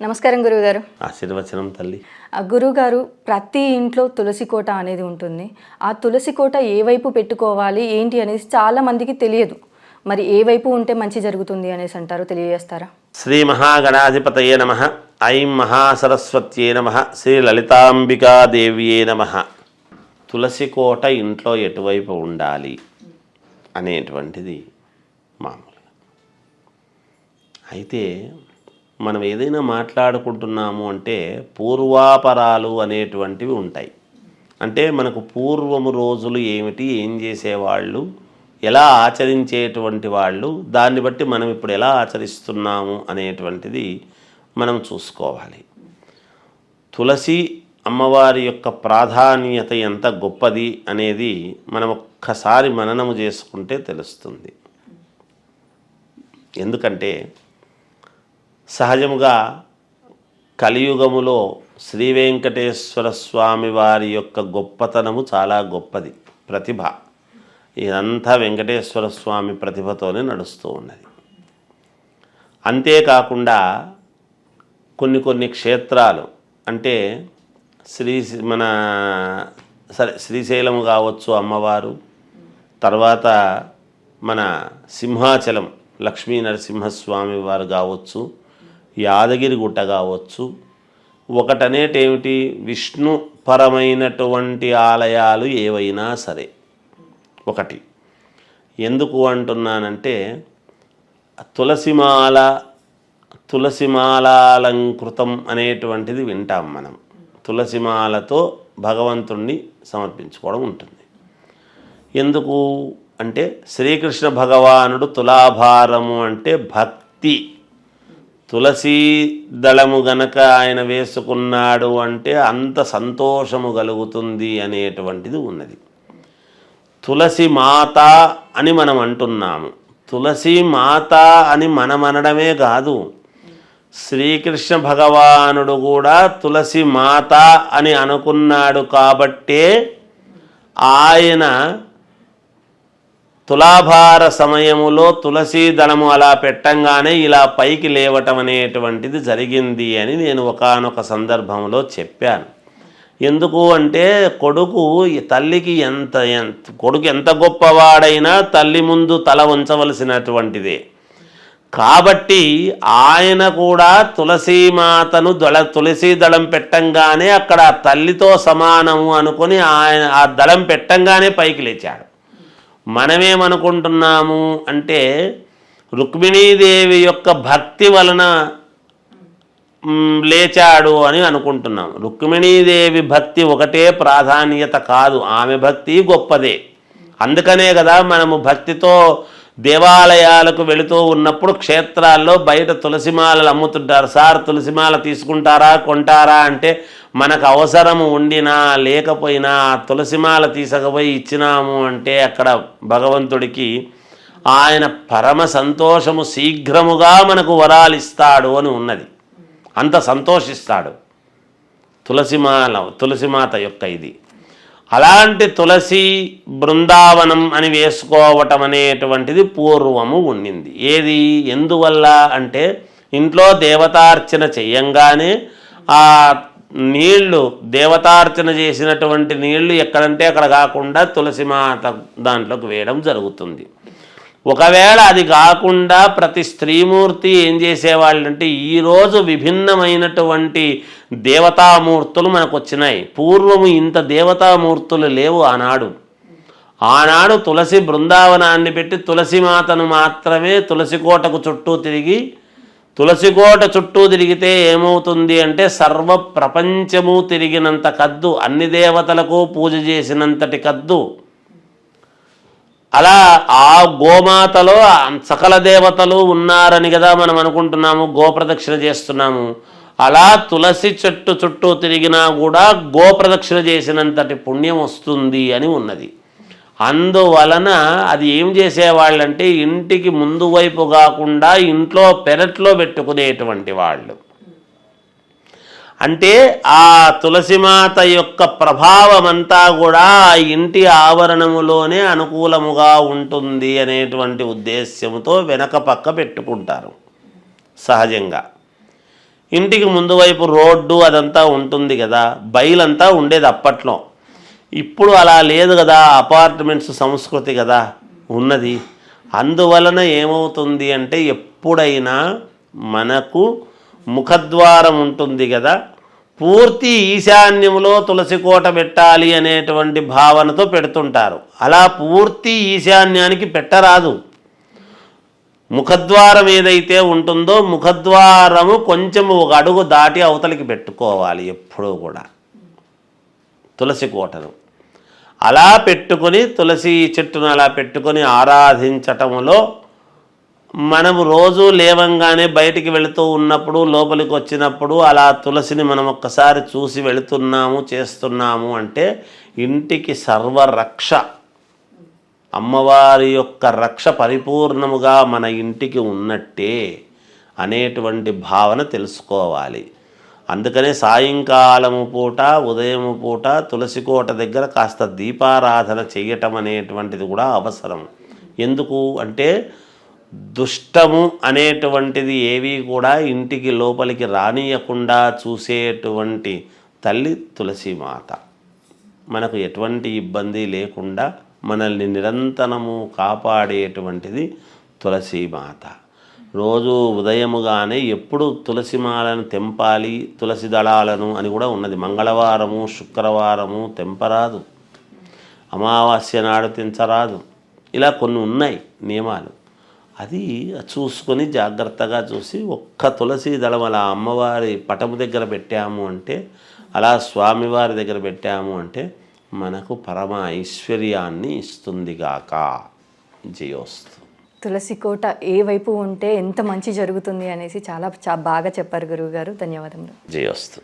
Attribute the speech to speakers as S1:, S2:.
S1: నమస్కారం గురువుగారు.
S2: ఆశీర్వచనం తల్లి.
S1: గురువుగారు ప్రతి ఇంట్లో తులసి కోట అనేది ఉంటుంది. ఆ తులసి కోట ఏ వైపు పెట్టుకోవాలి ఏంటి అనేది చాలా మందికి తెలియదు. మరి ఏ వైపు ఉంటే మంచి జరుగుతుంది అనేసి అంటారు తెలియజేస్తారా?
S2: శ్రీ మహాగణాధిపతయే నమ. ఐం మహాసరస్వత్యే నమ. శ్రీ లలితాంబికాదేవ్యే నమ. తులసి కోట ఇంట్లో ఎటువైపు ఉండాలి అనేటువంటిది మామూలుగా. అయితే మనం ఏదైనా మాట్లాడుకుంటున్నాము అంటే పూర్వాపరాలు అనేటువంటివి ఉంటాయి. అంటే మనకు పూర్వము రోజులు ఏమిటి ఏం చేసేవాళ్ళు ఎలా ఆచరించేటువంటి వాళ్ళు దాన్ని బట్టి మనం ఇప్పుడు ఎలా ఆచరిస్తున్నాము అనేటువంటిది మనం చూసుకోవాలి. తులసి అమ్మవారి యొక్క ప్రాధాన్యత ఎంత గొప్పది అనేది మనం ఒక్కసారి మననము చేసుకుంటే తెలుస్తుంది. ఎందుకంటే సహజముగా కలియుగములో శ్రీ వెంకటేశ్వర స్వామి వారి యొక్క గొప్పతనము చాలా గొప్పది ప్రతిభ. ఇదంతా వెంకటేశ్వర స్వామి ప్రతిభతోనే నడుస్తూ ఉన్నది. అంతేకాకుండా కొన్ని కొన్ని క్షేత్రాలు అంటే శ్రీ మన సరే శ్రీశైలం కావచ్చు అమ్మవారు తర్వాత మన సింహాచలం లక్ష్మీ నరసింహస్వామి వారు కావచ్చు యాదగిరి గుట్ట కావచ్చు ఒకటనేటేమిటి? విష్ణు పరమైనటువంటి ఆలయాలు ఏవైనా సరే. ఒకటి. ఎందుకు అంటున్నానంటే తులసిమాల తులసిమాలాలంకృతం అనేటువంటిది వింటాం మనం. తులసిమాలతో భగవంతుణ్ణి సమర్పించుకోవడం ఉంటుంది. ఎందుకు? అంటే శ్రీకృష్ణ భగవానుడు తులాభారము అంటే భక్తి. తులసీ దళము గనక ఆయన వేసుకున్నాడు అంటే అంత సంతోషము కలుగుతుంది అనేటువంటిది ఉన్నది. తులసి మాత అని మనం అంటున్నాము. తులసి మాత అని మనం అనడమే కాదు. శ్రీకృష్ణ భగవానుడు కూడా తులసి మాత అని అనుకున్నాడు కాబట్టే ఆయన తులాభార సమయములో తులసీ దళము అలా పెట్టంగానే ఇలా పైకి లేవటం అనేటువంటిది జరిగింది అని నేను ఒకానొక సందర్భంలో చెప్పాను. ఎందుకు అంటే కొడుకు తల్లికి ఎంత ఎంత కొడుకు ఎంత గొప్పవాడైనా తల్లి ముందు తల ఉంచవలసినటువంటిదే కాబట్టి ఆయన కూడా తులసీమాతను దళ తులసీ దళం పెట్టంగానే అక్కడ ఆ తల్లితో సమానము అనుకొని ఆయన ఆ దళం పెట్టంగానే పైకి లేచాడు. మనమేమనుకుంటున్నాము అంటే రుక్మిణీదేవి యొక్క భక్తి వలన లేచాడు అని అనుకుంటున్నాం రుక్మిణీదేవి భక్తి ఒకటే ప్రాధాన్యత కాదు. ఆమె భక్తి గొప్పదే. అందుకనే కదా మనము భక్తితో దేవాలయాలకు వెళుతూ ఉన్నప్పుడు క్షేత్రాల్లో బయట తులసిమాలలు అమ్ముతుంటారు. సార్ తులసిమాల తీసుకుంటారా కొంటారా? అంటే మనకు అవసరము ఉండినా లేకపోయినా తులసిమాల తీసుకపోయి ఇచ్చినాము అంటే అక్కడ భగవంతుడికి ఆయన పరమ సంతోషము శీఘ్రముగా మనకు వరాలిస్తాడు అని ఉన్నది. అంత సంతోషిస్తాడు. తులసిమాల తులసిమాత యొక్క ఇది. అలాంటి తులసి బృందావనం అని వేసుకోవటం అనేటువంటిది పూర్వము ఉండింది. ఏది? ఎందువల్ల అంటే ఇంట్లో దేవతార్చన చెయ్యంగానే ఆ నీళ్ళు దేవతార్చన చేసినటువంటి నీళ్ళు ఎక్కడంటే అక్కడ కాకుండా తులసిమాత దాంట్లోకి వేయడం జరుగుతుంది. ఒకవేళ అది కాకుండా ప్రతి స్త్రీమూర్తి ఏం చేసేవాళ్ళంటే ఈరోజు విభిన్నమైనటువంటి దేవతామూర్తులు మనకు వచ్చినాయి పూర్వము ఇంత దేవతామూర్తులు లేవు ఆనాడు. ఆనాడు తులసి బృందావనాన్ని పెట్టి తులసి మాతను మాత్రమే తులసి కోటకు చుట్టూ తిరిగి తులసి కోట చుట్టూ తిరిగితే ఏమవుతుంది అంటే సర్వ ప్రపంచము తిరిగినంత కద్దు అన్ని దేవతలకు పూజ చేసినంతటి కద్దు. అలా ఆ గోమాతలో సకల దేవతలు ఉన్నారని కదా మనం అనుకుంటున్నాము గోప్రదక్షిణ చేస్తున్నాము. అలా తులసి చెట్టు చుట్టూ తిరిగినా కూడా గోప్రదక్షిణ చేసినంతటి పుణ్యం వస్తుంది అని ఉన్నది. అందువలన అది ఏం చేసేవాళ్ళంటే ఇంటికి ముందు వైపు కాకుండా ఇంట్లో పెరట్లో పెట్టుకునేటువంటి వాళ్ళు. అంటే ఆ తులసిమాత యొక్క ప్రభావం అంతా కూడా ఆ ఇంటి ఆవరణములోనే అనుకూలముగా ఉంటుంది అనేటువంటి ఉద్దేశ్యంతో వెనక పక్క పెట్టుకుంటారు. సహజంగా. ఇంటికి ముందు వైపు రోడ్డు అదంతా ఉంటుంది కదా బయలంతా ఉండేది అప్పట్లో. ఇప్పుడు అలా లేదు కదా అపార్ట్మెంట్స్ సంస్కృతి కదా ఉన్నది. అందువలన ఏమవుతుంది అంటే ఎప్పుడైనా మనకు ముఖద్వారం ఉంటుంది కదా పూర్తి ఈశాన్యంలో తులసి కోట పెట్టాలి అనేటువంటి భావనతో పెడుతుంటారు. అలా పూర్తి ఈశాన్యానికి పెట్టరాదు. ముఖద్వారం ఏదైతే ఉంటుందో ముఖద్వారము కొంచెం ఒక అడుగు దాటి అవతలికి పెట్టుకోవాలి ఎప్పుడూ కూడా. తులసి కోటను. అలా పెట్టుకొని తులసి చెట్టును అలా పెట్టుకొని ఆరాధించటంలో మనము రోజు లేవంగానే బయటికి వెళుతూ ఉన్నప్పుడు లోపలికి వచ్చినప్పుడు అలా తులసిని మనం ఒక్కసారి చూసి వెళుతున్నాము చేస్తున్నాము అంటే ఇంటికి సర్వరక్ష. అమ్మవారి యొక్క రక్ష పరిపూర్ణముగా మన ఇంటికి ఉన్నట్టే అనేటువంటి భావన తెలుసుకోవాలి. అందుకనే సాయంకాలము పూట ఉదయము పూట తులసి కోట దగ్గర కాస్త దీపారాధన చేయటం అనేటువంటిది కూడా అవసరం. ఎందుకు అంటే దుష్టము అనేటువంటిది ఏవి కూడా ఇంటికి లోపలికి రానియకుండా చూసేటువంటి తల్లి తులసీమాత. మనకు ఎటువంటి ఇబ్బంది లేకుండా మనల్ని నిరంతరము కాపాడేటువంటిది తులసీమాత. రోజు ఉదయముగానే ఎప్పుడు తులసిమాలను తెంపాలి తులసి దళాలను అని కూడా ఉన్నది. మంగళవారము శుక్రవారము తెంపరాదు. అమావాస్య నాడు తెంచరాదు. ఇలా కొన్ని ఉన్నాయి నియమాలు. అది చూసుకొని జాగ్రత్తగా చూసి ఒక్క తులసి దళం అలా అమ్మవారి పటము దగ్గర పెట్టాము అంటే అలా స్వామివారి దగ్గర పెట్టాము అంటే మనకు పరమ ఐశ్వర్యాన్ని ఇస్తుందిగాక జయోస్తు.
S1: తులసి కోట ఏ వైపు ఉంటే ఎంత మంచి జరుగుతుంది అనేసి చాలా బాగా చెప్పారు గురువు గారు ధన్యవాదములు.
S2: జయోస్తు.